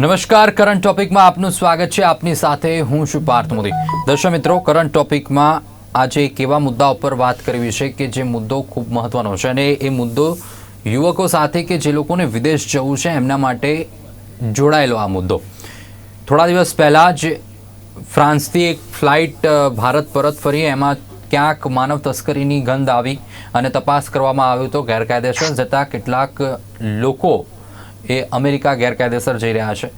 નમસ્કાર કરંટ ટોપિકમાં આપનું સ્વાગત છે. આપની સાથે હું છું પાર્થ મોદી. દર્શક મિત્રો કરંટ ટોપિકમાં આજે એક એવા મુદ્દા ઉપર વાત કરવી છે કે જે મુદ્દો ખૂબ મહત્વનો છે અને એ મુદ્દો યુવકો સાથે કે જે લોકોને વિદેશ જવું છે એમના માટે જોડાયેલો આ મુદ્દો. થોડા દિવસ પહેલાં જ ફ્રાન્સથી એક ફ્લાઇટ ભારત પરત ફરી એમાં ક્યાંક માનવ તસ્કરીની ગંધ આવી અને તપાસ કરવામાં આવ્યો તો ગેરકાયદેસર જતાં કેટલાક લોકો એ અમેરિકા ગેરકાયદેસર જઈ રહ્યા છે.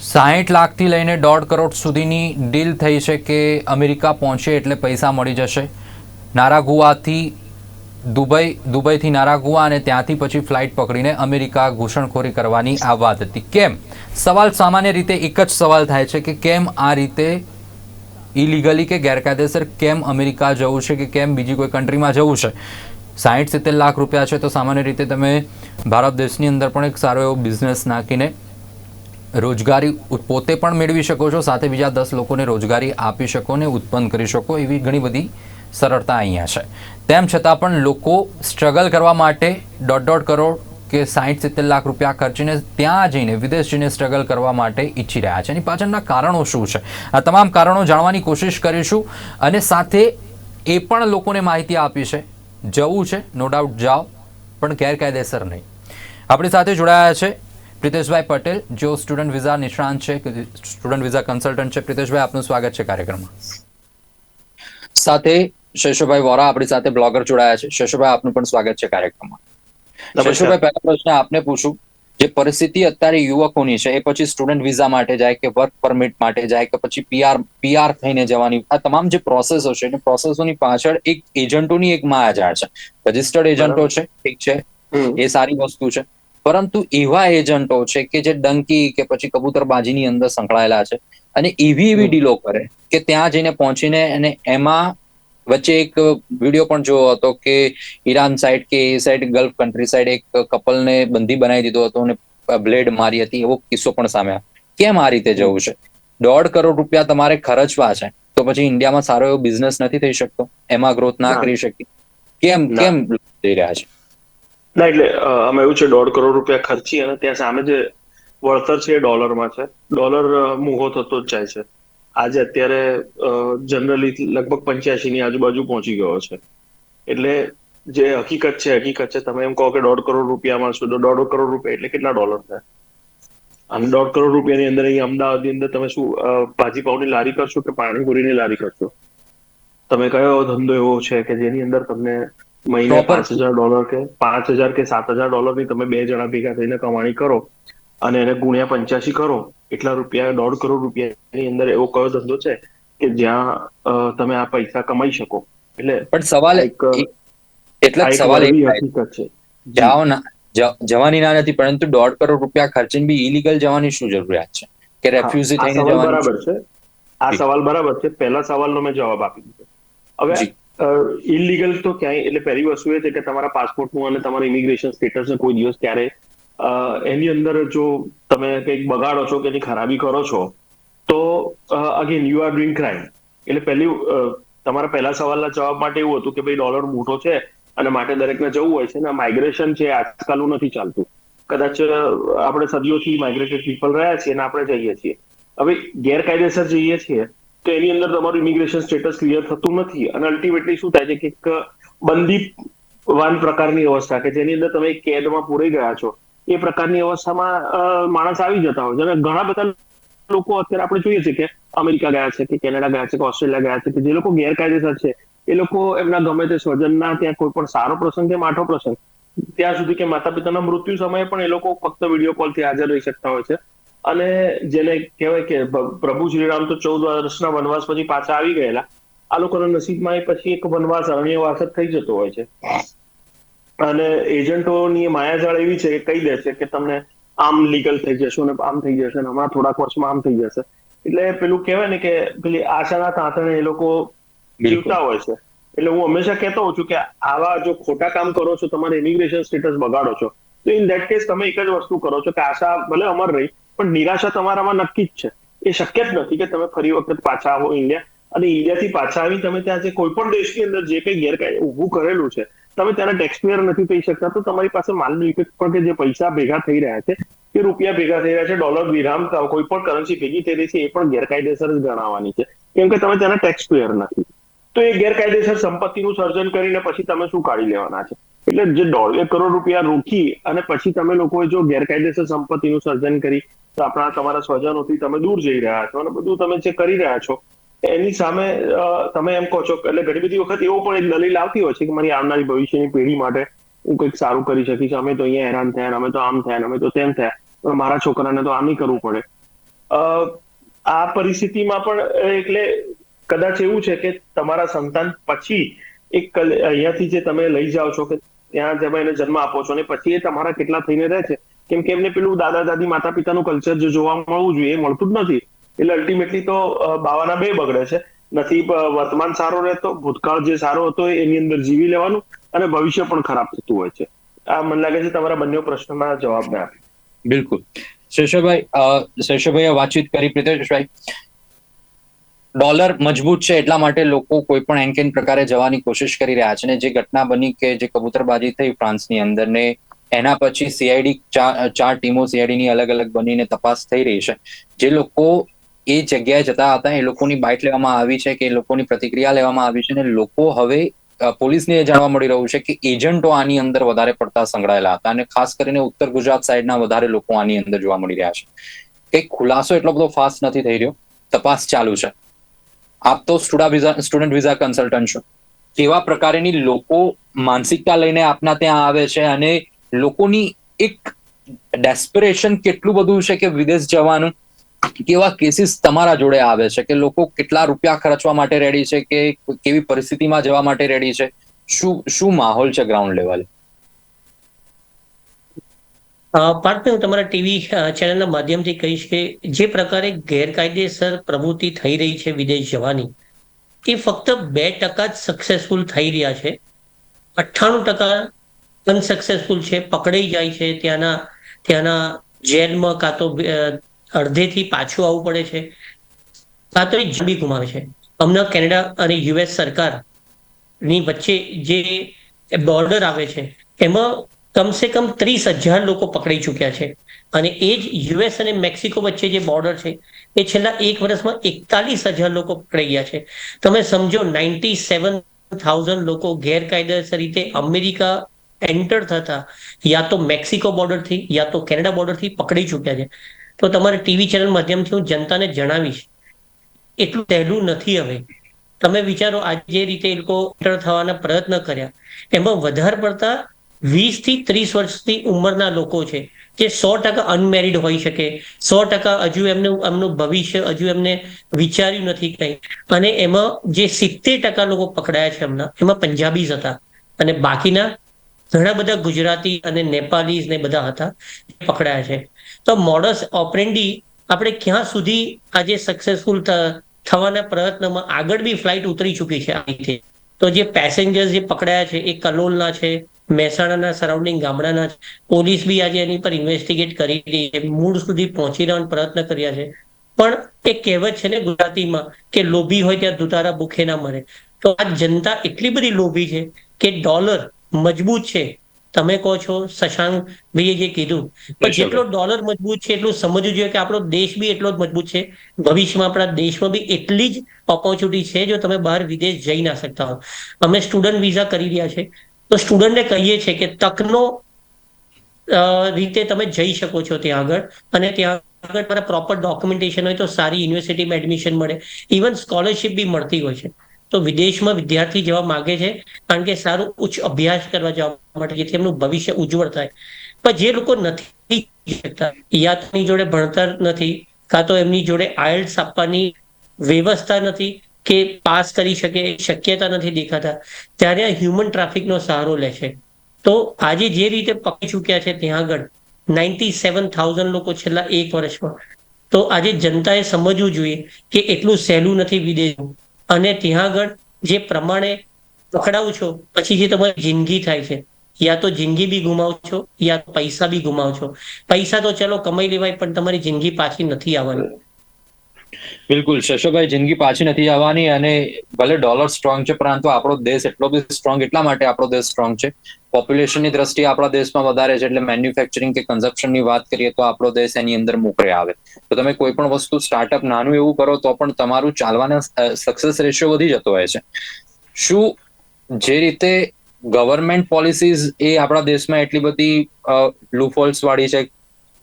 સાહીઠ લાખથી લઈને દોઢ કરોડ સુધીની ડીલ થઈ છે કે અમેરિકા પહોંચે એટલે પૈસા મળી જશે. નારાગુઆથી દુબઈ, દુબઈથી નારાગુઆ અને ત્યાંથી પછી ફ્લાઇટ પકડીને અમેરિકા ઘૂસણખોરી કરવાની આ વાત હતી. કેમ? સવાલ સામાન્ય રીતે એક જ સવાલ થાય છે કે કેમ આ રીતે ઇલીગલી કે ગેરકાયદેસર કેમ અમેરિકા જવું છે કે કેમ બીજી કોઈ કન્ટ્રીમાં જવું છે? સાહીઠ સિત્તેર લાખ રૂપિયા છે. તો સામાન્ય રીતે તમે ભારત દેશની અંદર પણ એક સારો એવો બિઝનેસ નાખીને રોજગારી પોતે પણ મેળવી શકો છો. સાથે બીજા દસ લોકોને રોજગારી આપી શકો ને ઉત્પન્ન કરી શકો એવી ઘણી બધી સરળતા અહીંયા છે. તેમ છતાં પણ લોકો સ્ટ્રગલ કરવા માટે દોઢ દોઢ કરોડ કે સાહીઠ સિત્તેર લાખ રૂપિયા ખર્ચીને ત્યાં જઈને વિદેશ જઈને સ્ટ્રગલ કરવા માટે ઈચ્છી રહ્યા છે. એની પાછળના કારણો શું છે? આ તમામ કારણો જાણવાની કોશિશ કરીશું અને સાથે એ પણ લોકોને માહિતી આપી છે જવું છે નો ડાઉટ જાઓ પણ ગેરકાયદેસર નહીં. આપણી સાથે જોડાયા છે પ્રિતેશભાઈ પટેલ જેઓ સ્ટુડન્ટ વિઝા નિષ્ણાંત છે સ્ટુડન્ટ વિઝા કન્સલ્ટન્ટ છે. પ્રિતેશભાઈ આપનું સ્વાગત છે કાર્યક્રમમાં. સાથે શેષુભાઈ વોરા આપણી સાથે બ્લોગર જોડાયા છે. શેષુભાઈ આપનું પણ સ્વાગત છે કાર્યક્રમમાં. શેષુભાઈ પહેલા પ્રશ્ન આપને પૂછું. જે પરિસ્થિતિ અત્યારે યુવકોની છે એ પછી સ્ટુડન્ટ વિઝા માટે જાય કે વર્ક પરમિટ માટે જાય કે પછી પીઆર પીઆર થઈને જવાની. આ તમામ જે પ્રોસેસો છે એ પ્રોસેસોની પાછળ એક એજન્ટોની એક માયાજાળ છે. રજિસ્ટર્ડ એજન્ટો છે ઠીક છે એ સારી વસ્તુ છે. પરંતુ એવા એજન્ટો છે કે જે ડંકી કે પછી કબૂતરબાજીની અંદર સંકળાયેલા છે અને એવી એવી ડીલો કરે કે ત્યાં જઈને પહોંચીને અને એમાં વચ્ચે એક વીડિયો પણ જોયો હતો કે ઈરાન સાઈડ કે એ સાઈડ ગલ્ફ કન્ટ્રી સાઈડ એક કપલને બંધી બનાવી દીધો હતો અને બ્લેડ મારી હતી એવો કિસ્સો પણ સામે કેમ આ રીતે જવું છે? દોઢ કરોડ રૂપિયા તમારે ખર્ચવા છે તો પછી ઇન્ડિયામાં સારો એવો બિઝનેસ નથી થઈ શકતો? એમાં ગ્રોથ ના. કરી શકીએ. કેમ કેમ જઈ રહ્યા છે? ના એટલે આમાં એવું છે દોઢ કરોડ રૂપિયા ખર્ચી અને ત્યાં સામે જે વળતર છે એ ડોલરમાં છે. ડોલર અ, થતો જ જાય છે. આજે અત્યારે જનરલી લગભગ પંચ્યાસી ની આજુબાજુ પહોંચી ગયો છે. એટલે જે હકીકત છે હકીકત છે તમે એમ કહો કે દોઢ કરોડ રૂપિયામાં શું દોઢ કરોડ રૂપિયા એટલે કેટલા ડોલર થાય? અને દોઢ કરોડ રૂપિયાની અંદર અહીં અમદાવાદની અંદર તમે શું અ, ભાજીપાવની લારી કરશો કે પાણીપુરીની લારી કરશો? તમે કયો ધંધો એવો છે કે જેની અંદર તમને મહિને પાંચ હજાર ડોલર કે પાંચ હજાર કે સાત હજાર ડોલરની તમે બે જણા ભેગા થઈને કમાણી કરો? અને એને ગુણ્યા પંચ્યાસી કરો એટલા રૂપિયા દોઢ કરોડ રૂપિયાની અંદર એવો કયો ધંધો છે કે જ્યાં તમે આ પૈસા કમાઈ શકો? એટલે પણ સવાલ એટલે સવાલ હકીકત છે. જાઓ ના જવાની ના નથી પરંતુ દોઢ કરોડ રૂપિયા ખર્ચીને બી ઇલીગલ જવાની શું જરૂરિયાત છે? કે રેફ્યુઝી થઈને જવાનું બરાબર છે? આ સવાલ બરાબર છે. પહેલા સવાલનો મેં જવાબ આપી દીધો. હવે. ઇલીગલ તો ક્યાંય એટલે પહેલી વસ્તુ એ છે કે તમારા પાસપોર્ટનું અને તમારા ઇમિગ્રેશન સ્ટેટસને કોઈ દિવસ ક્યારે એની અંદર જો તમે કંઈક બગાડો છો કે એની ખરાબી કરો છો, તો again you are doing crime એટલે પહેલી તમારા પહેલા સવાલના જવાબ માટે એવું હતું કે ભાઈ ડોલર મોટો છે અને માટે દરેકને જવું હોય છે ને માઇગ્રેશન છે, આજકાલનું નથી ચાલતું. કદાચ આપણે સદીઓથી માઇગ્રેટેડ પીપલ રહ્યા છીએ અને આપણે જઈએ છીએ. હવે ગેરકાયદેસર જઈએ છીએ, તો એની અંદર તમારું ઇમિગ્રેશન સ્ટેટસ ક્લિયર થતું નથી અને અલ્ટિમેટલી શું થાય છે કે એક બંદી વાન પ્રકારની અવસ્થા કે જેની અંદર તમે કેદમાં પૂરાઈ ગયા છો. એ પ્રકારની અવસ્થામાં માણસ આવી જતા હોય છે. અને ઘણા બધા લોકો અત્યારે આપણે જોઈએ છીએ કે અમેરિકા ગયા છે કે કેનેડા ગયા છે કે ઓસ્ટ્રેલિયા ગયા છે કે જે લોકો ગેરકાયદેસર છે, એ લોકો એમના ગમે તે સ્વજનના ત્યાં કોઈ પણ સારો પ્રસંગ કે માઠો પ્રસંગ, ત્યાં સુધી કે માતા પિતાના મૃત્યુ સમયે પણ એ લોકો ફક્ત વીડિયો કોલથી હાજર રહી શકતા હોય છે. અને જેને કહેવાય કે પ્રભુ શ્રીરામ તો ચૌદ વર્ષના વનવાસ પછી પાછા આવી ગયેલા. આ લોકોના નસીબમાં એ પછી એક વનવાસ, અરણ્યવાસ જ થઈ જતો હોય છે. અને એજન્ટોની માયાજાળ એવી છે કે કહી દે છે કે તમને આમ લીગલ થઈ જશો ને આમ થઈ જશે ને હમણાં થોડાક વર્ષમાં આમ થઈ જશે. એટલે પેલું કહેવાય ને કે પેલી આશાના તાંતણે એ લોકો જીવતા હોય છે. એટલે હું હંમેશા કહેતો હોઉં છું કે આવા જો ખોટા કામ કરો છો તમારે ઇમિગ્રેશન સ્ટેટસ બગાડો છો તો ઇન ધેટ કેસ તમે એક જ વસ્તુ કરો છો કે આશા ભલે અમર રહી પણ નિરાશા તમારામાં નક્કી જ છે. એ શક્ય જ નથી કે તમે ફરી વખત પાછા આવો ઇન્ડિયા અને ઇન્ડિયાથી પાછા આવી તમે ત્યાં જે કોઈ પણ દેશની અંદર જે કંઈ ગેરકાયદે ઊભું કરેલું છે તમે ત્યાંના ટેક્સપેયર નથી થઈ શકતા, તો તમારી પાસે માલની વિકત પણ કે જે પૈસા ભેગા થઈ રહ્યા છે, કે રૂપિયા ભેગા થઈ રહ્યા છે ડોલર વિરામ કોઈ પણ કરન્સી ભેગી થઈ રહી છે, એ પણ ગેરકાયદેસર જ ગણાવવાની છે. કેમ કે તમે તેના ટેક્સપેયર નથી. તો એ ગેરકાયદેસર સંપત્તિનું સર્જન કરીને પછી તમે શું કાઢી લેવાના છે? એટલે જે દોઢ એક કરોડ રૂપિયા રોકી અને પછી તમે લોકોએ જો ગેરકાયદેસર સંપત્તિનું સર્જન કરી, તો આપણા તમારા સ્વજનોથી તમે દૂર જઈ રહ્યા છો અને બધું તમે જે કરી રહ્યા છો એની સામે તમે એમ કહો છો એટલે ઘણી બધી વખત એવો પણ એક દલીલ આવતી હોય છે કે મારી આવનારી ભવિષ્યની પેઢી માટે હું કંઈક સારું કરી શકીશ. અમે તો અહીંયા હેરાન થયા અમે તો આમ થયા અમે તો તેમ થયા. પણ મારા છોકરાને તો આમ કરવું પડે. આ પરિસ્થિતિમાં પણ એટલે કદાચ એવું છે કે તમારા સંતાન પછી એક અહીંયાથી જે તમે લઈ જાઓ છો કે ત્યાં તમે એને જન્મ આપો છો અને પછી એ તમારા કેટલા થઈને રહે છે. કેમ કે એમને પેલું દાદા દાદી માતા પિતાનું કલ્ચર જે જોવા મળવું જોઈએ એ મળતું જ નથી. એટલે અલ્ટિમેટલી તો બાવાના બે બગડે છે. નથી વર્તમાન સારો રહેતો, ભૂતકાળ જે સારો હતો એની અંદર જીવી લેવાનું અને ભવિષ્ય પણ ખરાબ થતું હોય છે. આ મને લાગે છે તમારા બંને પ્રશ્નના જવાબ મેં આપ્યા. બિલકુલ. શેષભાઈ શેષભાઈએ વાતચીત કરી, પ્રિતેશભાઈ, ડોલર મજબૂત છે એટલા માટે લોકો કોઈ પણ એન્કેન પ્રકારે જવાની કોશિશ કરી રહ્યા છે ને જે ઘટના બની કે જે કબૂતરબાજી થઈ ફ્રાન્સની અંદર ને એના પછી સીઆઈડી ચાર ટીમો સીઆઈડી ની અલગ અલગ બનીને તપાસ થઈ રહી છે. જે લોકો એ જગ્યાએ જતા હતા, એ લોકોની બાઇટ લેવામાં આવી છે કે એ લોકોની પ્રતિક્રિયા લેવામાં આવી છે ને લોકો હવે પોલીસને એ જાણવા મળી રહ્યું છે કે એજન્ટો આની અંદર વધારે પડતા સંકળાયેલા હતા અને ખાસ કરીને ઉત્તર ગુજરાત સાઈડના વધારે લોકો આની અંદર જોવા મળી રહ્યા છે. કંઈક ખુલાસો એટલો બધો ફાસ્ટ નથી થઈ રહ્યો. તપાસ ચાલુ છે. આપ તો સ્ટુડન્ટ વિઝા કન્સલ્ટન્ટ છો. કેવા પ્રકારની લોકો માનસિકતા લઈને આપના ત્યાં આવે છે અને લોકોની એક ડેસ્પિરેશન કેટલું બધું છે કે વિદેશ જવાનું કેવા કેસીસ તમારા જોડે આવે છે? કે લોકો કેટલા રૂપિયા ખર્ચવા માટે રેડી છે? કે કેવી પરિસ્થિતિમાં જવા માટે રેડી છે? શું શું માહોલ છે ગ્રાઉન્ડ લેવલે પાર્થ હું તમારા ટીવી ચેનલના માધ્યમથી કહીશ કે જે પ્રકારે ગેરકાયદેસર પ્રવૃત્તિ થઈ રહી છે વિદેશ જવાની, એ ફક્ત બે ટકા જ સક્સેસફુલ થઈ રહ્યા છે. અઠ્ઠાણું ટકા અનસક્સેસફુલ છે, પકડાઈ જાય છે ત્યાંના ત્યાંના જેલમાં કાં તો અડધેથી પાછું આવવું પડે છે. આ તો જીબી ગુમાવે છે. હમણાં કેનેડા અને યુએસ સરકારની વચ્ચે જે બોર્ડર આવે છે, એમાં કમસે કમ ત્રીસ હજાર લોકો પકડાઈ ચૂક્યા છે. અને એ જ યુએસ અને મેક્સિકો વચ્ચે જે બોર્ડર છે, એ છેલ્લા એક વર્ષમાં એકતાલીસ હજાર લોકો પકડાઈ ગયા છે. તમે સમજો, નાઇન્ટી સેવન થાઉઝન્ડ લોકો ગેરકાયદેસર રીતે અમેરિકા એન્ટર થતા, યા તો મેક્સિકો બોર્ડરથી, યા તો કેનેડા બોર્ડરથી પકડી ચૂક્યા છે. તો તમારે ટીવી ચેનલ માધ્યમથી હું જનતાને જણાવીશ. એટલું સહેલું નથી હવે. તમે વિચારો, આજે જે રીતે એ લોકો એન્ટર થવાના પ્રયત્ન કર્યા, એમાં વધારે પડતા વીસથી ત્રીસ વર્ષની ઉંમરના લોકો છે, જે સો ટકા અનમેરિડ હોઈ શકે. સો ટકા હજુ એમનું એમનું ભવિષ્ય હજુ એમને વિચાર્યું નથી કંઈ. અને એમાં જે સિત્તેર ટકા લોકો પકડાયા છે એમના, એમાં પંજાબીઝ હતા. અને બાકીના ઘણા બધા ગુજરાતી અને નેપાલીઝ ને બધા હતા પકડાયા છે. તો મોડસ ઓપરેન્ડી આપણે ક્યાં સુધી આજે સક્સેસફુલ થવાના પ્રયત્નમાં આગળ બી ફ્લાઇટ ઉતરી ચૂકી છે અહીંથી. તો જે પેસેન્જર્સ જે પકડાયા છે, એ કલોલના છે, મહેસાણાના સરાઉન્ડિંગ ગામડાના પોલીસ બી આજે એની પર ઇન્વેસ્ટિગેટ કરી રહી છે, મૂળ સુધી પહોંચી રહેવાનો પ્રયત્ન કર્યા છે. પણ એક કહેવત છે ને ગુજરાતીમાં કે લોભી હોય ત્યાં દુતારા ભૂખે ના મરે. તો આ જનતા એટલી બધી લોભી છે કે ડોલર મજબૂત છે તમે કહો છો શશાંક ભાઈએ જે કીધું. પણ જેટલો ડોલર મજબૂત છે એટલું સમજવું જોઈએ કે આપણો દેશ બી એટલો જ મજબૂત છે. ભવિષ્યમાં આપણા દેશમાં બી એટલી જ ઓપોર્ચ્યુનિટી છે જો તમે બહાર વિદેશ જઈ ના શકતા હો. અમે સ્ટુડન્ટ વિઝા કરી રહ્યા છે. તો સ્ટુડન્ટને કહીએ છીએ કે તકનો રીતે તમે જઈ શકો છો ત્યાં આગળ. અને ત્યાં આગળ તમારા પ્રોપર ડોક્યુમેન્ટેશન હોય તો સારી યુનિવર્સિટીમાં એડમિશન મળે. ઇવન સ્કોલરશિપ બી મળતી હોય છે. તો વિદેશમાં વિદ્યાર્થી જવા માગે છે કારણ કે સારું ઉચ્ચ અભ્યાસ કરવા જવા માટે જેથી એમનું ભવિષ્ય ઉજ્જવળ થાય. પણ જે લોકો નથી શકતા, યા તો એમની જોડે ભણતર નથી, કાં તો એમની જોડે આયલ્સ આપવાની વ્યવસ્થા નથી કે પાસ કરી શકે, શક્યતા નથી દેખાતા, ત્યારે આ હ્યુમન ટ્રાફિકનો સહારો લે છે. તો આજે જે રીતે પકડી ચૂક્યા છે ત્યાં આગળ નાઇન્ટી સેવન થાઉઝન્ડ લોકો છેલ્લા એક વર્ષમાં. તો આજે જનતાએ સમજવું જોઈએ કે એટલું સહેલું નથી વિદેશ અને ત્યાં આગળ જે પ્રમાણે પકડાવ છો, પછી જે તમારી જિંદગી થાય છે, યા તો જિંદગી બી ગુમાવ છો, યા પૈસા બી ગુમાવ છો. પૈસા તો ચલો કમાઈ લેવાય, પણ તમારી જિંદગી પાછી નથી આવવાની. બિલકુલ. શશોભાઈ જિંદગી પાછી નથી આવવાની અને ભલે ડોલર સ્ટ્રોંગ છે, પરંતુ આપણો દેશ એટલો બી સ્ટ્રોંગ એટલા માટે આપણો દેશ સ્ટ્રોંગ છે. પોપ્યુલેશનની દ્રષ્ટિએ આપણા દેશમાં વધારે છે, એટલે મેન્યુફેક્ચરિંગ કે કન્ઝપ્શનની વાત કરીએ તો આપણો દેશ એની અંદર મોકરે આવે. તો તમે કોઈ પણ વસ્તુ સ્ટાર્ટઅપ નાનું એવું કરો તો પણ તમારું ચાલવાના સક્સેસ રેશિયો વધી જતો હોય છે. શું જે રીતે ગવર્મેન્ટ પોલિસીઝ એ આપણા દેશમાં એટલી બધી લૂફોલ્સ વાળી છે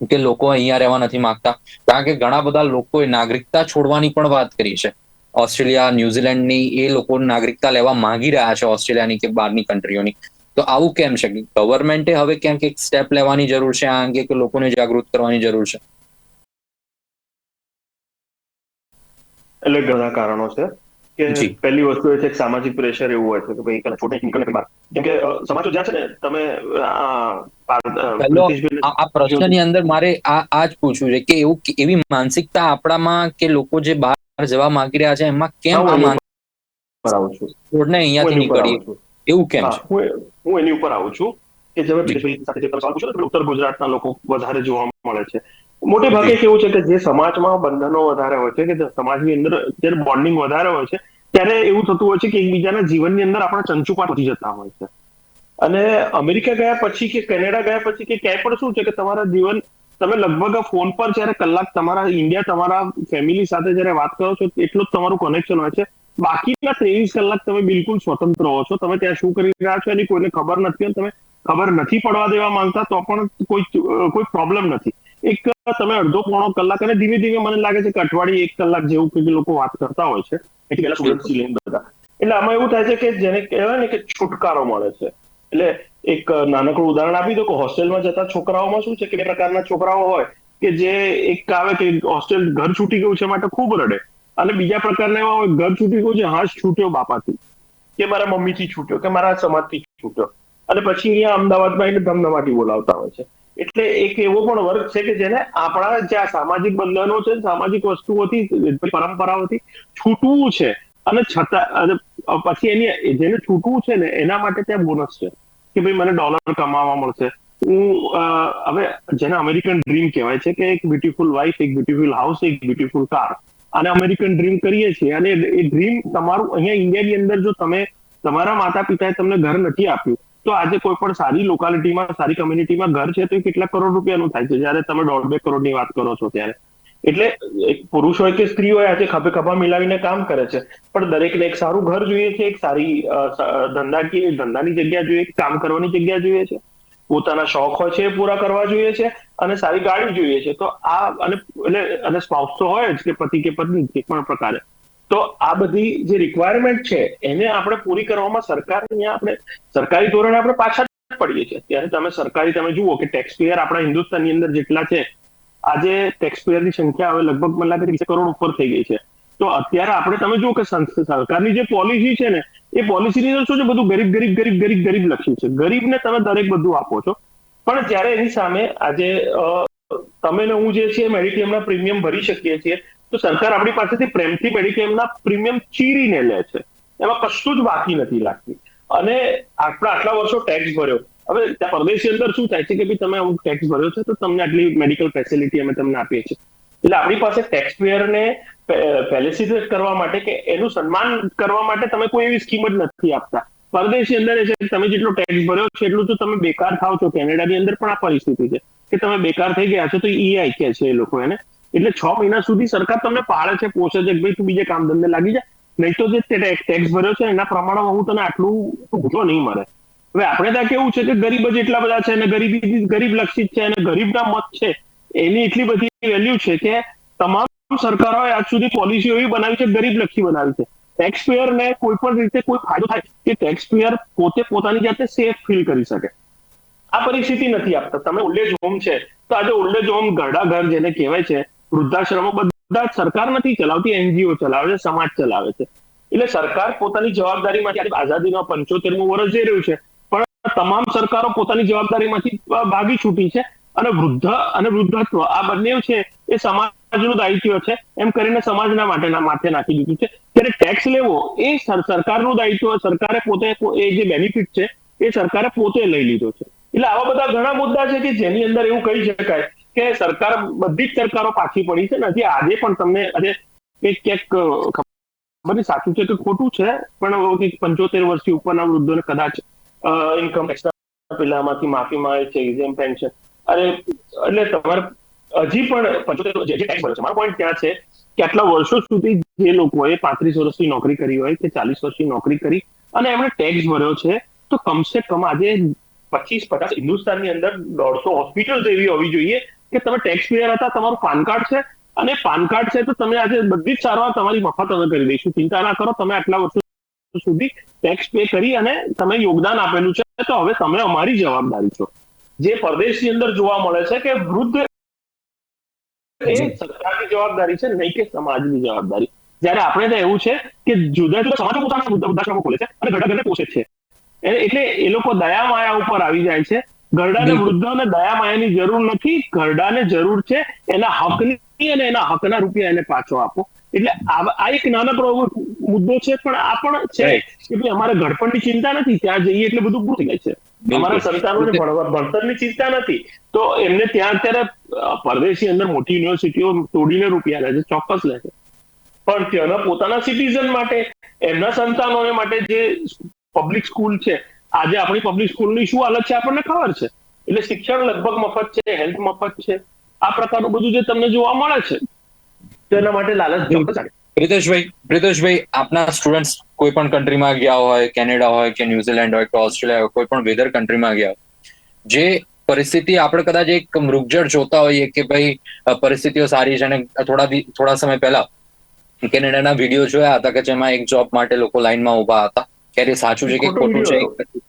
કે લોકો અહીંયા રહેવા નથી માંગતા. કારણ કે ઘણા બધા લોકોએ નાગરિકતા છોડવાની પણ વાત કરી છે. ઓસ્ટ્રેલિયા, ન્યુઝીલેન્ડની એ લોકો નાગરિકતા લેવા માંગી રહ્યા છે ઓસ્ટ્રેલિયાની કે બહારની કન્ટ્રીઓની. તો આવું કેમ છે? ગવર્મેન્ટે હવે ક્યાંક એક સ્ટેપ લેવાની જરૂર છે, આ અંગે કે લોકોને જાગૃત કરવાની જરૂર છે? એટલે ઘણા કારણો છે. કે પહેલી વસ્તુ એ છે કે સામાજિક પ્રેશર એવું હોય છે કે ભાઈ ફોટો નીકળે બહાર. કેમ કે અ, જ્યાં છે ને તમે આ, પ્રશ્નની અંદર મારે આ આ જ પૂછવું છે કે એવું એવી માનસિકતા આપણામાં કે લોકો જે બહાર જવા માંગી રહ્યા છે એમાં કેમ આ હું એની માનસિક ઉપર આવું છું. છોડને અહીંયાથી છું. એવું કેમ છે? હું એની ઉપર આવું છું કે જેમ સાથે જે તમે સવાલ પૂછ્યો ને, ઉત્તર ગુજરાતના લોકો વધારે જોવા મળે છે. મોટે ભાગે કેવું છે કે જે સમાજમાં બંધનો વધારે હોય છે કે સમાજની અંદર જે બોન્ડિંગ વધારે હોય છે ત્યારે એવું થતું હોય છે કે એકબીજાના જીવનની અંદર આપણા ચંચુપાટ વધી જતા હોય છે. અને અમેરિકા ગયા પછી કે કેનેડા ગયા પછી કે ક્યાંય પણ શું છે કે તમારા જીવન, તમે લગભગ ફોન પર જ્યારે કલાક તમારા ઇન્ડિયા તમારા ફેમિલી સાથે જ્યારે વાત કરો છો એટલું જ તમારું કનેક્શન હોય છે. બાકીના ત્રેવીસ કલાક તમે બિલકુલ સ્વતંત્ર હો છો. તમે ત્યાં શું કરી રહ્યા છો એની કોઈને ખબર નથી અને તમે ખબર નથી પડવા દેવા માંગતા તો પણ કોઈ કોઈ પ્રોબ્લેમ નથી. એક તમે અડધો પોણો કલાક અને ધીમે ધીમે મને લાગે છે કે અઠવાડિયે એક કલાક જેવું કે લોકો વાત કરતા હોય છે. એટલે પેલા સ્ટુડન્ટ લઈને બધા. એટલે આમાં એવું થાય છે કે જેને કહેવાય ને કે છુટકારો મળે છે. એટલે એક નાનકડું ઉદાહરણ આપી દો કે હોસ્ટેલમાં જતા છોકરાઓમાં શું છે કે બે પ્રકારના છોકરાઓ હોય કે જે એક આવે કે હોસ્ટેલ ઘર છૂટી ગયું છે માટે ખૂબ રડે. અને બીજા પ્રકારના એવા હોય ઘર છૂટી ગયું છે હાશ છૂટ્યો બાપાથી. કે મારા મમ્મીથી છૂટ્યો કે મારા સમાજથી છૂટ્યો. અને પછી અહીંયા અમદાવાદમાં એને ધમધમાટી બોલાવતા હોય છે. એટલે એક એવો પણ વર્ગ છે કે જેને આપણા જે આ સામાજિક બંધનો છે, સામાજિક વસ્તુઓથી પરંપરાઓથી છૂટવું છે. અને છતાં, અને પછી એની, જેને છૂટવું છે ને, એના માટે ત્યાં બોનસ છે. કે ભાઈ મને ડોલર કમાવા મળશે. હું હવે જેને અમેરિકન ડ્રીમ કહેવાય છે કે એક બ્યુટીફુલ વાઇફ એક બ્યુટીફુલ હાઉસ, એક બ્યુટીફુલ કાર. અને અમેરિકન ડ્રીમ કરીએ છીએ અને એ ડ્રીમ તમારું અહીંયા ઇન્ડિયાની અંદર જો તમે તમારા માતા પિતાએ તમને ઘર નથી આપ્યું તો આજે કોઈ પણ સારી લોકાલિટીમાં સારી કમ્યુનિટીમાં ઘર છે, તો એ કેટલા કરોડ રૂપિયાનું થાય છે? જ્યારે તમે દોઢ બે કરોડની વાત કરો છો ત્યારે. એટલે પુરુષ હોય કે સ્ત્રી હોય, આજે ખભે ખભા મિલાવીને કામ કરે છે. પણ દરેકને એક સારું ઘર જોઈએ છે, એક સારી ધંધાકીય, ધંધાની જગ્યા જોઈએ કામ કરવાની જગ્યા જોઈએ છે. પોતાના શોખ હોય છે એ પૂરા કરવા જોઈએ છે અને સારી ગાડી જોઈએ છે. તો આ અને એટલે અને સ્પાઉસ તો હોય જ કે પતિ કે પત્ની, જે પણ પ્રકારે. તો આ બધી જે રિક્વાયરમેન્ટ છે, એને આપણે પૂરી કરવામાં સરકાર આપણે, સરકારી ધોરણે આપણે પાછા પડીએ છીએ. ત્યારે તમે સરકારી, તમે જુઓ કે ટેક્સ પેયર આપણા હિન્દુસ્તાનની અંદર જેટલા છે, આજે ટેક્સ પેયરની સંખ્યા હવે લગભગ મને લાગે છે કરોડ ઉપર થઈ ગઈ છે. તો અત્યારે આપણે, તમે જુઓ કે સરકારની જે પોલિસી છે ને, એ પોલિસીની અંદર શું છે? બધું ગરીબ ગરીબ ગરીબ ગરીબ ગરીબ લખ્યું છે. ગરીબને તમે દરેક બધું આપો છો. પણ જ્યારે એની સામે આજે તમે ને હું જે છે મેડિક્લેમના પ્રીમિયમ ભરી શકીએ છીએ તો સરકાર આપણી પાસેથી પ્રેમથી મેડિક્લેમના પ્રીમિયમ ચીરીને લે છે. એમાં કશું જ બાકી નથી લાગતી. અને આપણે આટલા વર્ષો ટેક્સ ભર્યો. હવે ત્યાં પરદેશી અંદર શું થાય છે કે ભાઈ તમે અમુક ટેક્સ ભર્યો છે તો તમને આટલી મેડિકલ ફેસિલિટી અમે તમને આપીએ છીએ. એટલે આપણી પાસે ટેક્સ પેયરને ફેલિસિટેટ કરવા માટે કે એનું સન્માન કરવા માટે તમે કોઈ એવી સ્કીમ જ નથી આપતા. પરદેશની અંદર એ છે તમે જેટલો ટેક્સ ભર્યો છે એટલું તો તમે બેકાર થાવ છો. કેનેડાની અંદર પણ આ પરિસ્થિતિ છે. કે તમે બેકાર થઈ ગયા છો તો ઈઆઈ કે છે એ લોકો એને. એટલે છ મહિના સુધી સરકાર તમને પાળે છે, પોષે છે કે ભાઈ તું બીજે કામ ધંધે લાગી જા. નહીં તો જે ટેક્સ ભર્યો છે એના પ્રમાણમાં હું તને આટલું ભૂખો નહીં મળે હવે આપણે ત્યાં કેવું છે કે ગરીબ જ એટલા બધા છે અને ગરીબી ગરીબ લક્ષિત છે અને ગરીબના મત છે. એની એટલી બધી વેલ્યુ છે કે તમામ સરકારોએ આજ સુધી પોલિસીઓ એવી બનાવી છે ગરીબ લક્ષી બનાવી છે. ટેક્સ પેયરને કોઈ પણ રીતે કોઈ ફાયદો થાય કે ટેક્સ પેયર પોતે પોતાની જાતે સેફ ફીલ કરી શકે. આ પરિસ્થિતિ નથી આપતા. તમે ઓલ્ડેજ હોમ છે. તો આજે ઓલ્ડેજ હોમ ઘરડા ઘર જેને કહેવાય છે વૃદ્ધાશ્રમો બધા સરકાર નથી ચલાવતી, એનજીઓ ચલાવે છે, સમાજ ચલાવે છે. એટલે સરકાર પોતાની જવાબદારીમાંથી આઝાદીનો પંચોતેરમું વર્ષ જઈ રહ્યું છે. પણ તમામ સરકારો પોતાની જવાબદારીમાંથી ભાગી છૂટી છે અને વૃદ્ધ અને વૃદ્ધત્વ આ બંને છે એ સમાજનું દાયિત્વ છે. એમ કરીને સમાજના માટેના માથે નાખી દીધું છે. ત્યારે ટેક્સ લેવો એ સરકારનું દાયિત્વ સરકારે પોતે એ જે બેનિફિટ છે એ સરકારે પોતે લઈ લીધો છે. એટલે આવા બધા ઘણા મુદ્દા છે કે જેની અંદર એવું કહી શકાય કે સરકાર બધી જ સરકારો પાછી પડી છે નથી આજે પણ તમને આજે એક ક્યાંક ખબર સાચું છે કે ખોટું છે, પણ પંચોતેર વર્ષથી ઉપરના વૃદ્ધોને કદાચ ઇન્કમ એક્સ્ટ્રા પેલામાંથી માફીમાં આવે છે એક્ઝામ પેન્શન અરે, એટલે તમારે હજી પણ પંચોતેર જે ટેક્સ ભરે છે. મારો પોઈન્ટ ત્યાં છે કે આટલા વર્ષો સુધી જે લોકોએ પાંત્રીસ વર્ષની નોકરી કરી હોય કે ચાલીસ વર્ષની નોકરી કરી અને એમણે ટેક્સ ભર્યો છે, તો કમસે કમ આજે પચીસ પચાસ હિન્દુસ્તાનની અંદર દોઢસો હોસ્પિટલ એવી હોવી જોઈએ કે તમે ટેક્સ પેયર હતા તમારું પાન કાર્ડ છે. અને પાન કાર્ડ છે તો તમે આજે બધી જ સારવાર તમારી મફત અમે કરી દઈશું. ચિંતા ના કરો તમે આટલા વર્ષો સુધી ટેક્સ પે કરી અને તમે યોગદાન આપેલું છે. તો હવે તમે અમારી જવાબદારી છો. જે પરદેશની અંદર જોવા મળે છે કે વૃદ્ધ એ સરકારની જવાબદારી છે નહીં કે સમાજની જવાબદારી. જ્યારે આપણે તો એવું છે કે જુદા જુદા સમાજો પોતાના વૃદ્ધાશ્રમો ખોલે છે અને ઘણા ઘરને પોષે છે. એટલે એ લોકો દયા માયા ઉપર આવી જાય છે. ઘરડાને વૃદ્ધોને દયા માયાની જરૂર નથી ઘરડાને જરૂર છે એના હકની અને એના હકના રૂપિયા એને પાછો આપો. એટલે આ એક નાનકડો મુદ્દો છે પણ આ પણ છે. કે ભાઈ અમારે ઘડપણની ચિંતા નથી ત્યાં જઈએ એટલે બધું પૂરું થઈ જાય છે. અમારા સંતાનોને ભણતરની ચિંતા નથી. તો એમને ત્યાં અત્યારે પરદેશી અંદર મોટી યુનિવર્સિટીઓ તોડીને રૂપિયા લે છે ચોક્કસ લે છે. પણ ત્યાંના પોતાના સિટીઝન માટે એમના સંતાનોને માટે જે પબ્લિક સ્કૂલ છે આજે આપણી પબ્લિક સ્કૂલની શું હાલત છે આપણને ખબર છે. એટલે શિક્ષણ લગભગ મફત છે હેલ્થ મફત છે. આ પ્રકારનું બધું જે તમને જોવા મળે છે તો એના માટે લાલચ પ્રિતેશભાઈ પ્રિતેશભાઈ આપના સ્ટુડન્ટ્સ કોઈ પણ કન્ટ્રીમાં ગયા હોય કેનેડા હોય કે ન્યુઝીલેન્ડ હોય કે ઓસ્ટ્રેલિયા હોય કોઈ પણ વેધર કન્ટ્રીમાં ગયા હોય. જે પરિસ્થિતિ આપણે કદાચ એક મૃગજળ જોતા હોઈએ કે ભાઈ પરિસ્થિતિઓ સારી છે અને થોડા થોડા સમય પહેલા કેનેડાના વીડિયો જોયા હતા કે જેમાં એક જોબ માટે લોકો લાઈનમાં ઊભા હતા. ક્યારે સાચું છે કે ખોટું છે.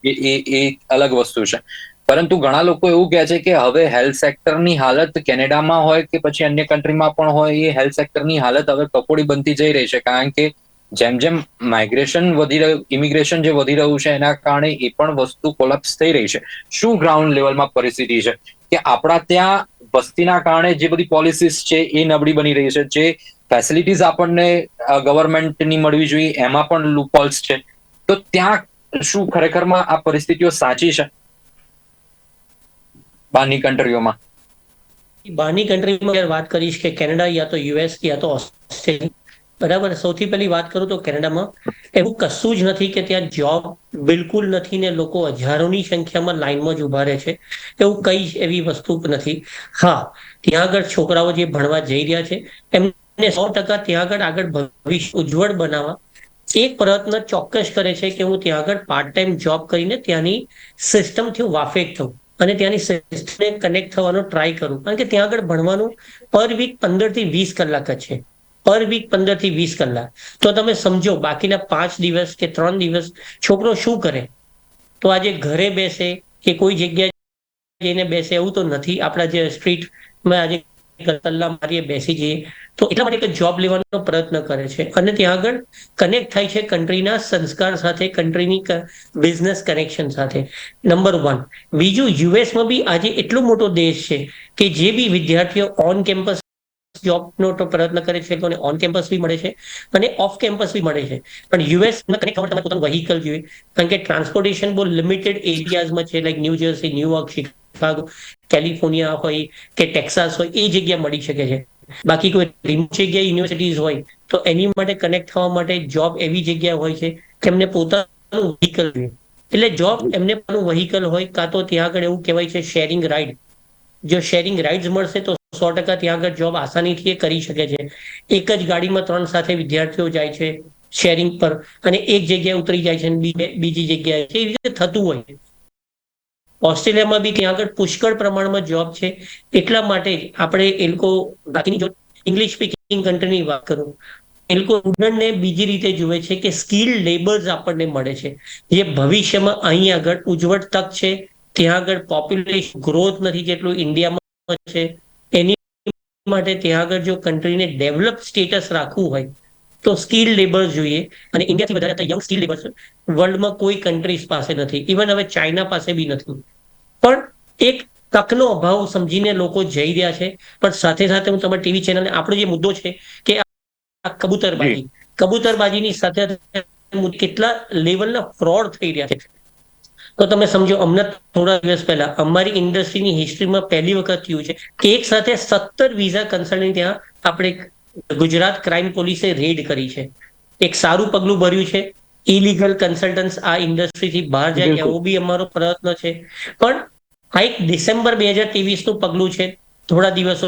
એ એ એ અલગ વસ્તુ છે. પરંતુ ઘણા લોકો એવું કહે છે કે હવે હેલ્થ સેક્ટરની હાલત કેનેડામાં હોય કે પછી અન્ય કન્ટ્રીમાં પણ હોય, એ હેલ્થ સેક્ટરની હાલત હવે કપોડી બનતી જઈ રહી છે. કારણ કે જેમ જેમ માઇગ્રેશન વધી રહ્યું ઇમિગ્રેશન જે વધી રહ્યું છે, એના કારણે એ પણ વસ્તુ કોલેપ્સ થઈ રહી છે. શું ગ્રાઉન્ડ લેવલમાં પરિસ્થિતિ છે? કે આપણા ત્યાં વસ્તીના કારણે જે બધી પોલિસીસ છે, એ નબળી બની રહી છે. જે ફેસિલિટીઝ આપણને ગવર્મેન્ટની મળવી જોઈએ, એમાં પણ લૂપોલ્સ છે. તો ત્યાં શું ખરેખરમાં આ પરિસ્થિતિઓ સાચી છે? બહારની કન્ટ્રીઓમાં. બહારની કન્ટ્રીમાં વાત કરીશ કે કેનેડા યા તો યુએસ યા તો ઓસ્ટ્રેલિયા. બરાબર, સૌથી પહેલી વાત કરું તો કેનેડામાં. એવું કશું જ નથી કે ત્યાં જોબ બિલકુલ નથી ને લોકો હજારોની સંખ્યામાં લાઈનમાં જ ઊભા રહે છે. એવું કઈ એવી વસ્તુ નથી. હા, ત્યાં આગળ છોકરાઓ જે ભણવા જઈ રહ્યા છે, એમને સો ટકા ત્યાં આગળ આગળ ભવિષ્ય ઉજ્જવળ બનાવવા એક પ્રયત્ન ચોક્કસ કરે છે કે હું ત્યાં આગળ પાર્ટ ટાઈમ જોબ કરીને ત્યાંની સિસ્ટમથી વાફેક થઉં અને ત્યાંની સિસ્ટમને કનેક્ટ થવાનો ટ્રાય કરું. કારણ કે ત્યાં આગળ ભણવાનું પર વીક પંદરથી વીસ કલાક જ છે. પર વીક પંદરથી વીસ કલાક. તો તમે સમજો, બાકીના પાંચ દિવસ કે ત્રણ દિવસ છોકરો શું કરે? તો આજે ઘરે બેસે કે કોઈ જગ્યાએ જઈને બેસે એવું તો નથી. આપણા જે સ્ટ્રીટમાં આજે સલ્લા મારીએ બેસી જઈએ, તો એટલા માટે એક જોબ લેવાનો પ્રયત્ન કરે છે. અને ત્યાં આગળ કનેક્ટ થાય છે કન્ટ્રીના સંસ્કાર સાથે કન્ટ્રીની બિઝનેસ કનેક્શન સાથે. નંબર વન બીજું યુએસમાં બી આજે એટલો મોટો દેશ છે કે જે બી વિદ્યાર્થીઓ ઓન કેમ્પસ જોબનો તો પ્રયત્ન કરે છે લોકોને ઓન કેમ્પસ બી મળે છે અને ઓફ કેમ્પસ બી મળે છે. પણ યુએસ કનેક્ટ થવા તમારે પોતાનું વ્હીકલ જોઈએ. કારણ કે ટ્રાન્સપોર્ટેશન બહુ લિમિટેડ એરિયાઝમાં છે like New Jersey New York Chicago California હોય કે ટેક્સાસ હોય, એ જગ્યા મળી શકે છે. બાકી કોઈ રિમોટ જગ્યાએ યુનિવર્સિટીઝ હોય, તો એની માટે કનેક્ટ થવા માટે જોબ એવી જગ્યા હોય છે કે એમને પોતાનું વ્હીકલ એટલે જોબ એમને પણ વ્હીકલ હોય, કાં તો ત્યાં આગળ એવું કહેવાય છે શેરિંગ રાઇડ જો શેરિંગ રાઇડ્સ મળશે, તો સો ટકા ત્યાં આગળ જોબ આસાનીથી કરી શકે છે. એક જ ગાડીમાં ત્રણ સાથે વિદ્યાર્થીઓ જાય છે શેરિંગ પર અને એક જગ્યાએ ઉતરી જાય છે બીજી જગ્યાએ. એવી રીતે થતું હોય ઓસ્ટ્રેલિયામાં બી ત્યાં આગળ પુષ્કળ પ્રમાણમાં જોબ છે. એટલા માટે આપણે એ લોકો બાકીની જો ઇંગ્લિશ સ્પીકિંગ કન્ટ્રીની વાત કરું, એ લોકો સ્ટુડન્ટને બીજી રીતે જુએ છે કે સ્કિલ લેબર્સ આપણને મળે છે. જે ભવિષ્યમાં અહીં આગળ ઉજ્જવળ તક છે, ત્યાં આગળ પોપ્યુલેશન ગ્રોથ નથી જેટલું ઇન્ડિયામાં છે, એની માટે ત્યાં આગળ જો કન્ટ્રીને ડેવલપ સ્ટેટસ રાખવું હોય, તો સ્કિલ લેબર જોઈએ. અને ઇન્ડિયાથી વધારે યંગ સ્કિલ લેબર વર્લ્ડમાં કોઈ કન્ટ્રીઝ પાસે નથી. ઇવન હવે ચાઇના પાસે બી નથી. પણ એક તકનો અભાવ સમજીને લોકો જઈ રહ્યા છે. પણ સાથે સાથે હું તમારી ટીવી ચેનલ આપણો જે મુદ્દો છે કે આ કબૂતરબાજી. કબૂતરબાજીની સાથે કેટલા લેવલના ફ્રોડ થઈ રહ્યા છે. તો તમે સમજો હમણાં થોડા દિવસ પહેલા અમારી ઇન્ડસ્ટ્રીની હિસ્ટ્રીમાં પહેલી વખત થયું છે કે એક સાથે સત્તર વિઝા કન્સલ્ટિંગ ત્યાં આપણે ગુજરાત ક્રાઇમ પોલીસે રેડ કરી છે. એક સારું પગલું ભર્યું છે. ઇલીગલ કન્સલ્ટન્સ આ ઇન્ડસ્ટ્રીથી બહાર જાય. એવો બી અમારો પ્રયત્ન છે. પણ આ એક ડિસેમ્બર બે હજાર ત્રેવીસનું પગલું છે થોડા દિવસો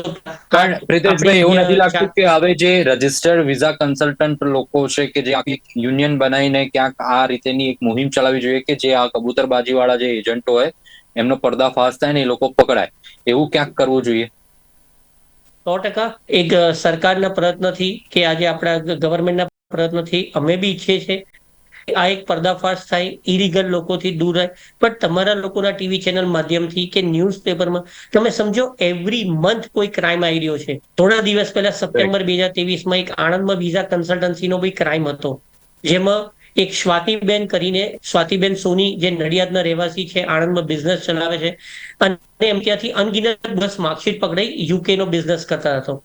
પ્રિતેશભાઈ એવું નથી લાગતું કે હવે જે રજિસ્ટર્ડ વિઝા કન્સલ્ટન્ટ લોકો છે કે જે એક યુનિયન બનાવીને ક્યાંક આ રીતેની એક મુહિમ ચલાવવી જોઈએ કે જે આ કબૂતરબાજી વાળા જે એજન્ટો હોય એમનો પર્દાફાશ થાય ને એ લોકો પકડાય. એવું ક્યાંક કરવું જોઈએ? સો ટકા. એક સરકારના પ્રયત્નથી કે આજે આપણા ગવર્મેન્ટના પ્રયત્નથી અમે બી ઈચ્છીએ છીએ આ એક પર્દાફાશ થાય ઇરીગલ લોકોથી દૂર રહે. પણ તમારા લોકોના ટીવી ચેનલ માધ્યમથી કે ન્યૂઝ પેપરમાં તમે સમજો એવરી મંથ કોઈ ક્રાઇમ આવી રહ્યો છે. થોડા દિવસ પહેલા સપ્ટેમ્બર બે હજાર ત્રેવીસમાં એક આણંદમાં વિઝા કન્સલ્ટન્સીનો બી ક્રાઇમ હતો. જેમાં એક સ્વાતિબેન કરીને સ્વાતિબેન સોની જે નડિયાદના રહેવાસી છે આણંદમાં બિઝનેસ ચલાવે છે અને એમ ત્યાંથી અનગિનત બસ માર્કશીટ પકડાઈ યુકે નો બિઝનેસ કરતા હતો.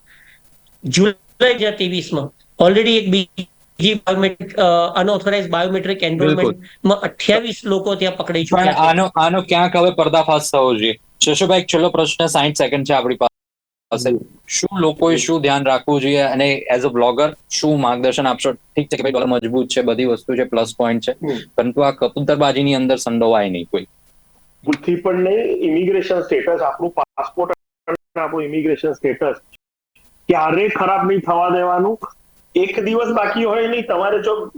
જુલાઈ હજાર ત્રેવીસમાં ઓલરેડી એક બીજી બાયોમેટ્રિક અનઓથોરાઇઝ બાયોમેટ્રિક એનરોલમેન્ટમાં અઠ્યાવીસ લોકો ત્યાં પકડાઈ ચુક્યા આનો આનો ક્યાંક હવે પર્દાફાશ થવો જોઈએ. શશુભાઈ એક છેલ્લો પ્રશ્ન સાઠ સેકન્ડ છે આપણી પાસે. શું લોકોએ શું ધ્યાન રાખવું જોઈએ? અને એઝ અ બ્લોગર શું માર્ગદર્શન આપશો? ઠીક છે કે ભાઈ ડોલર મજબૂત છે બધી વસ્તુ છે પ્લસ પોઈન્ટ છે. પરંતુ આ કબૂતરબાજીની અંદર સંડોવાય નહીં કોઈ. ભૂલથી પણ નહીં ઇમિગ્રેશન સ્ટેટસ આપણું પાસપોર્ટ આપણું ઇમિગ્રેશન સ્ટેટસ ક્યારે ખરાબ નહીં થવા દેવાનું. એક દિવસ બાકી હોય નહીં. તમારે જો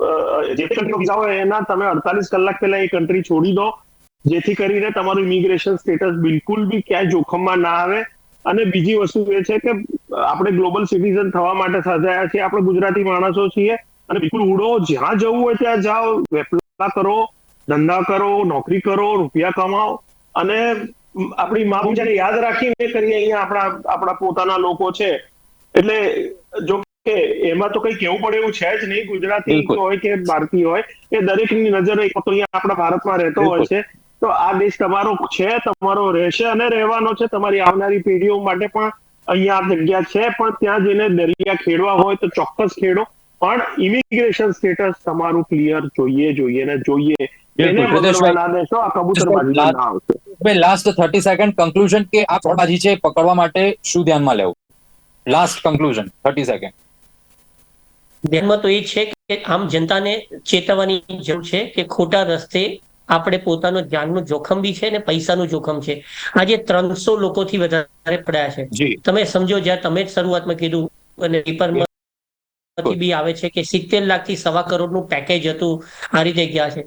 જે કન્ટ્રી વિઝા એના, તમે અડતાલીસ કલાક પહેલા એ કન્ટ્રી છોડી દો. જેથી કરીને તમારું ઇમિગ્રેશન સ્ટેટસ બિલકુલ બી ક્યાંય જોખમમાં ના આવે. અને બીજી વસ્તુ એ છે કે, આપણે ગ્લોબલ સિટીઝન થવા માટે સજાયા છીએ. આપણે ગુજરાતી માણસો છીએ. અને બિલકુલ ઉડો. જ્યાં જવું હોય ત્યાં જાઓ. વેપલા કરો, ધંધા કરો, નોકરી કરો, રૂપિયા કમાઓ. અને આપણી મા ભૂજાને યાદ રાખીને કરીએ. અહીંયા આપણા આપણા પોતાના લોકો છે. એટલે જો કે એમાં તો કઈ કેવું પડે એવું છે જ નહીં. ગુજરાતી હોય કે ભારતીય હોય એ દરેકની નજર એક તો અહીંયા આપણા ભારતમાં રહેતો હોય છે. તો આ દેશ તમારો છે તમારો રહેશે અને રહેવાનો છે. તમારી આવનારી પેઢીઓ માટે પણ અહીંયા આ જગ્યા છે. પણ ત્યાં જઈને દરિયા ખેડવા હોય તો ચોક્કસ ખેડો. પણ ઇમિગ્રેશન સ્ટેટસ તમારું ક્લિયર જોઈએ જોઈએ ને જોઈએ. લાસ્ટ થર્ટી સેકન્ડ કન્ક્લુઝન કે આ ફ્રોડબાજી છે પકડવા માટે શું ધ્યાનમાં લેવું? લાસ્ટ કન્ક્લુઝન થર્ટી સેકન્ડ ધ્યાનમાં તો એ છે કે આમ જનતાને ચેતવવાની જરૂર છે કે ખોટા રસ્તે આપણે પોતાનો જાનનું જોખમ બી છે અને પૈસાનું જોખમ છે. આજે ત્રણસો લોકોથી વધારે પડ્યા છે. તમે સમજો જ્યાં તમે જ શરૂઆતમાં કીધું અને પેપરમાં બી આવે છે કે સિત્તેર લાખથી સવા કરોડનું પેકેજ હતું આ રીતે ગયા છે.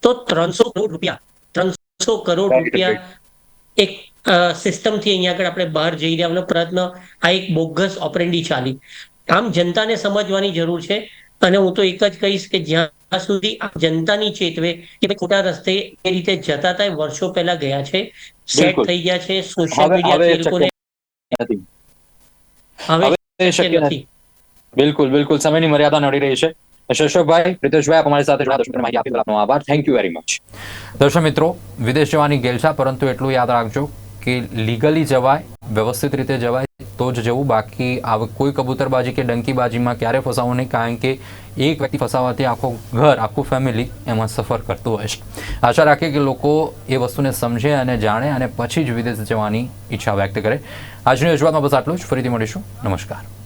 તો ત્રણસો કરોડ રૂપિયા ત્રણસો કરોડ રૂપિયા એક સિસ્ટમથી અહીંયા આગળ આપણે બહાર જઈ રહ્યા પ્રયત્ન આ એક બોગસ ઓપરેન્ડી ચાલી. આમ જનતાને સમજવાની જરૂર છે. અને હું તો એક જ કહીશ કે જ્યાં સુધી આ જનતાની ચેતવે કે ભાઈ ખોટા રસ્તે એ રીતે જતા હતા વર્ષો પહેલા ગયા છે સેટ બિલકુલ. થઈ ગયા છે સોશિયલ મીડિયા હવે લોકોને હવે શક્ય નથી. બિલકુલ બિલકુલ. સમયની મર્યાદા નડી રહી છે. શશોકભાઈ પ્રિતેશભાઈ અમારી સાથે માહિતી આપી આપનો આભાર. થેન્ક યુ વેરી મચ દર્શક મિત્રો વિદેશ જવાની ગેલછા પરંતુ એટલું યાદ રાખજો કે લીગલી જવાય વ્યવસ્થિત રીતે જવાય તો જ જવું. બાકી આવ કોઈ કબૂતરબાજી કે ડંકીબાજીમાં ક્યારે ફસાવું નહીં, કારણ કે એક વ્યક્તિ ફસાવાથી આખો ઘર, આખું ફેમિલી એમાં સફર કરતું હોય છે. આશા રાખીએ કે લોકો એ વસ્તુને સમજે અને જાણે અને પછી જ વિદેશ જવાની ઈચ્છા વ્યક્ત કરે. આજની રજૂઆતમાં બસ આટલું જ. ફરીથી મળીશું. નમસ્કાર.